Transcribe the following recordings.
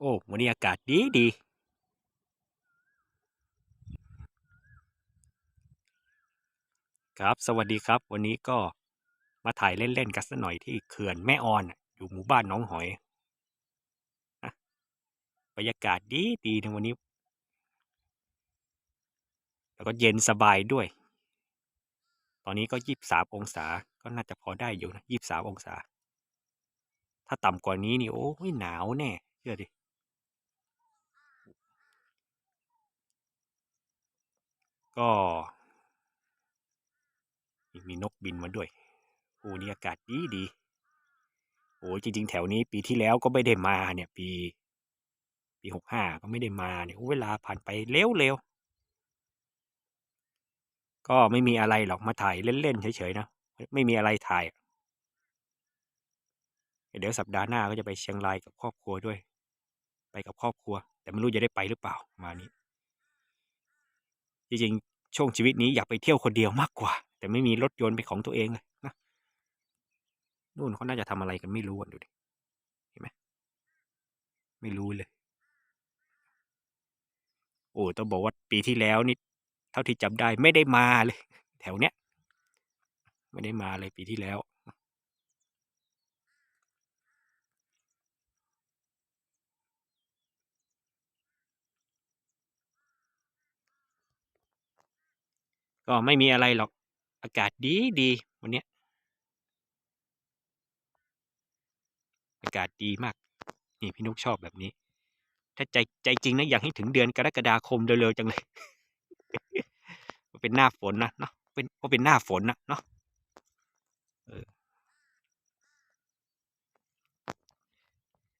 โอ้วันนี้อากาศดีดี ครับสวัสดีครับ วันนี้ก็มาถ่ายเล่น ๆ กันสักหน่อยที่เขื่อนแม่ออนอยู่หมู่บ้านน้องหอยบรรยากาศดีดีในวันนี้ แล้วก็เย็นสบายด้วย ตอนนี้ก็ยี่สิบสามองศาก็น่าจะพอได้อยู่นะยี่สิบสามองศา ถ้าต่ำกว่านี้นี่โอ้ยหนาวแน่เชื่อดิ ก็มีมีนกบินมาด้วยโอ้นี่อากาศดีดีโอ้จริง ๆ แถวนี้ปีที่แล้วก็ไม่ได้มาเนี่ยปี ปีหกห้าก็ไม่ได้มาเนี่ยเวลาผ่านไปเร็วเร็วก็ไม่มีอะไรหรอกมาถ่ายเล่นๆเฉยๆนะไม่มีอะไรถ่าย เดี๋ยวสัปดาห์หน้าก็จะไปเชียงรายกับครอบครัวด้วย ไปกับครอบครัว แต่ไม่รู้จะได้ไปหรือเปล่ามานี้จริง ช่วงชีวิตนี้อยากไปเที่ยวคนเดียวมากกว่า แต่ไม่มีรถยนต์เป็นของตัวเองเลยนะนู่นเขาน่าจะทำอะไรกันไม่รู้อะดูดิเห็นไหมไม่รู้เลย โอ้ต้องบอกว่าปีที่แล้วนี่ เท่าที่จำได้ไม่ได้มาเลย แถวเนี้ยไม่ได้มาเลยปีที่แล้ว ก็ไม่มีอะไรหรอกอากาศดีดีวันนี้อากาศดีมาก นี่พี่นุกชอบแบบนี้ ถ้าใจใจจริงนะอยากให้ถึงเดือนกรกฎาคมเร็วๆจังเลยมันเป็นหน้าฝนนะเนาะเป็นเพราะเป็นหน้าฝนนะเนาะ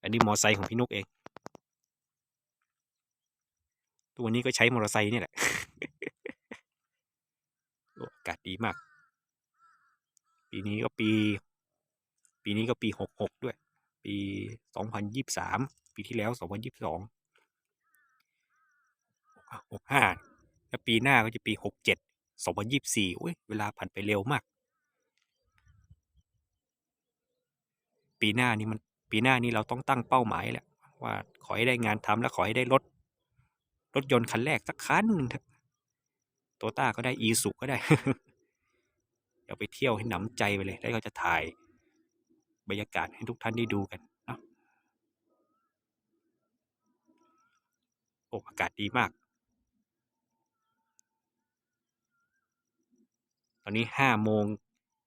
อันนี้มอไซค์ของพี่นุกเอง ตัวนี้ก็ใช้มอเตอร์ไซค์นี่แหละากาศดีมาก ปีนี้ก็ปี ปีนี้ก็ปีหกหกด้วย ปีสองพันยี่สามปีที่แล้วสองพันยี่สองหกห้าแล้วปีหน้าก็จะปีหกเจ็ดสองพันยี่สี่อุ้ยเวลาผ่านไปเร็วมาก ปีหน้านี่มันปีหน้านี้เราต้องตั้งเป้าหมายแหละว่าขอให้ได้งานทำแล้วขอให้ได้รถรถยนต์คันแรกสักคันหนึ่งเถอะ โตต้าก็ได้อีสุก็ได้ เดี๋ยวไปเที่ยวให้หนำใจไปเลย แล้วก็จะถ่ายบรรยากาศให้ทุกท่านได้ดูกันเนาะโอ้อากาศดีมาก ตอนนี้ห้าโมง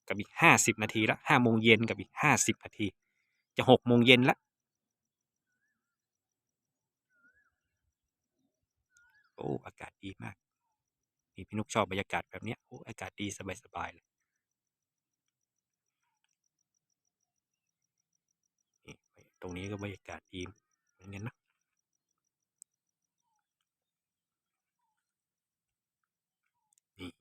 กับอีกห้าสิบนาทีละห้าโมงเย็นกับอีกห้าสิบนาที จะหกโมงเย็นละโอ้อากาศดีมาก นี่พี่นุกชอบบรรยากาศแบบเนี้ยโอ้อากาศดีสบายๆเลยนี่ตรงนี้ก็บรรยากาศดีเหมือนกันนะนี่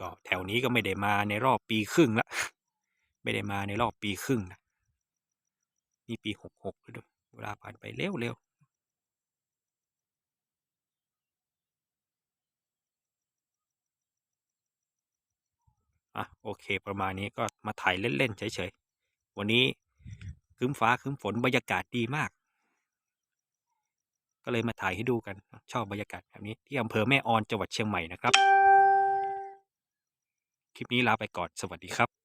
ก็แถวนี้ก็ไม่ได้มาในรอบปีครึ่งละ ไม่ได้มาในรอบปีครึ่งนะ นี่ปีหกหกแล้วด้วยเวลาผ่านไปเร็วเร็ว อะโอเค ประมาณนี้ก็มาถ่ายเล่นๆเฉยๆวันนี้ครึ้มฟ้าครึ้มฝนบรรยากาศดีมาก ก็เลยมาถ่ายให้ดูกันชอบบรรยากาศแบบนี้ที่อำเภอแม่ออนจังหวัดเชียงใหม่นะครับ คลิปนี้ลาไปก่อนสวัสดีครับ